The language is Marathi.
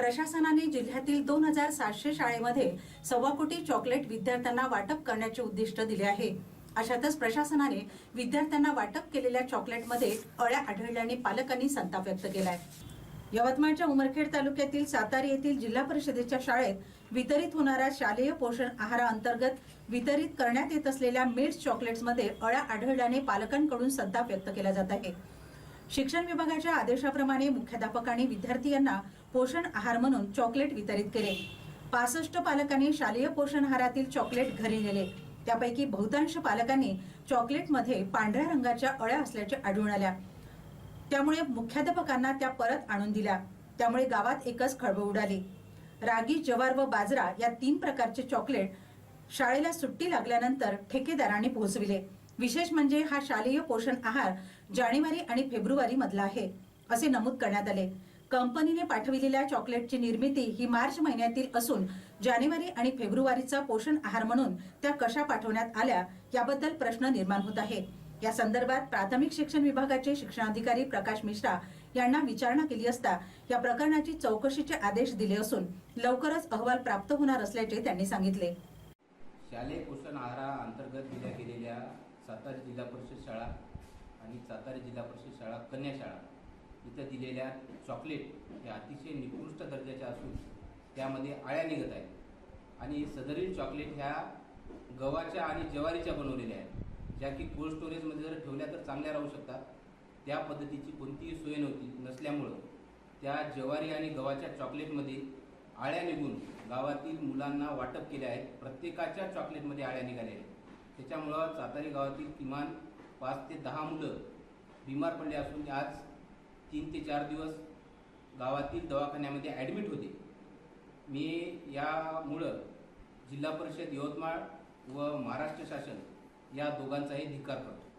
प्रशासनाने जिल्ह्यातील दोन हजार सातशे शाळेमध्ये सव्वा कोटी चॉकलेट विद्यार्थ्यांना वाटप करण्याचे उद्दिष्ट दिले आहे. अशातच प्रशासनाने विद्यार्थ्यांना वाटप केलेल्या चॉकलेटमध्ये अळ्या आढळल्याने पालकांनी संताप व्यक्त केलाय. यवतमाळच्या उमरखेड तालुक्यातील सातारी येथील जिल्हा परिषदेच्या शाळेत वितरित होणाऱ्या शालेय पोषण आहाराअंतर्गत वितरित करण्यात येत असलेल्या मिल्स चॉकलेट्समध्ये अळ्या आढळल्याने पालकांकडून संताप व्यक्त केला जात आहे. शिक्षण विभागाच्या आदेशाप्रमाणे मुख्याध्यापकांनी विद्यार्थी यांना पोषण आहार म्हणून चॉकलेट वितरित केले. पासष्ट पालकांनी शालेय पोषण आहारातील चॉकलेट घरी नेले. त्यापैकी बहुतांश पालकांनी चॉकलेटमध्ये पांढऱ्या रंगाच्या अळ्या असल्याचे आढळून आल्या. त्यामुळे मुख्याध्यापकांना त्या परत आणून दिल्या. त्यामुळे गावात एकच खळबळ उडाली. रागी जवार व बाजरा या तीन प्रकारचे चॉकलेट शाळेला सुट्टी लागल्यानंतर ठेकेदारांनी पोहोचविले. विशेष म्हणजे हा शालेय पोषण आहार जानेवारी आणि फेब्रुवारी मधला आहे असे नमूद करण्यात आले. कंपनीने पाठविलेल्या चॉकलेटची निर्मिती ही मार्च महिन्यातील असून जानेवारी आणि फेब्रुवारीचा पोषण आहार म्हणून त्या कशा पाठवण्यात आल्या याबद्दल प्रश्न निर्माण होत आहे. या संदर्भात प्राथमिक शिक्षण विभागाचे शिक्षणाधिकारी प्रकाश मिश्रा यांना विचारणा केली असता या प्रकरणाची चौकशीचे आदेश दिले असून लवकरच अहवाल प्राप्त होणार असल्याचे त्यांनी सांगितले. शालेय पोषण आहाराअंतर्गत दिल्या सातारा जिल्हा परिषद शाळा आणि सातारा जिल्हा परिषद शाळा कन्या शाळा. इथं दिलेल्या चॉकलेट हे अतिशय निकृष्ट दर्जाच्या असून त्यामध्ये आळ्या निघत आहेत. आणि सदरील चॉकलेट ह्या गव्हाच्या आणि ज्वारीच्या बनवलेल्या आहेत. ज्या की कोल्ड स्टोरेजमध्ये जर ठेवल्या तर चांगल्या राहू शकतात. त्या पद्धतीची कोणतीही सोय नव्हती नसल्यामुळं त्या ज्वारी आणि गव्हाच्या चॉकलेटमध्ये आळ्या निघून गावातील मुलांना वाटप केले आहेत. प्रत्येकाच्या चॉकलेटमध्ये आळ्या निघाल्या आहेत. त्याच्यामुळं सातारी गावातील किमान पाच ते दहा मुलं बिमार पडले असून आज तीन ते चार दिवस गावातील दवाखान्यामध्ये ॲडमिट होते. मी यामुळं जिल्हा परिषद यवतमाळ व महाराष्ट्र शासन या दोघांचाही धिक्कार करतो.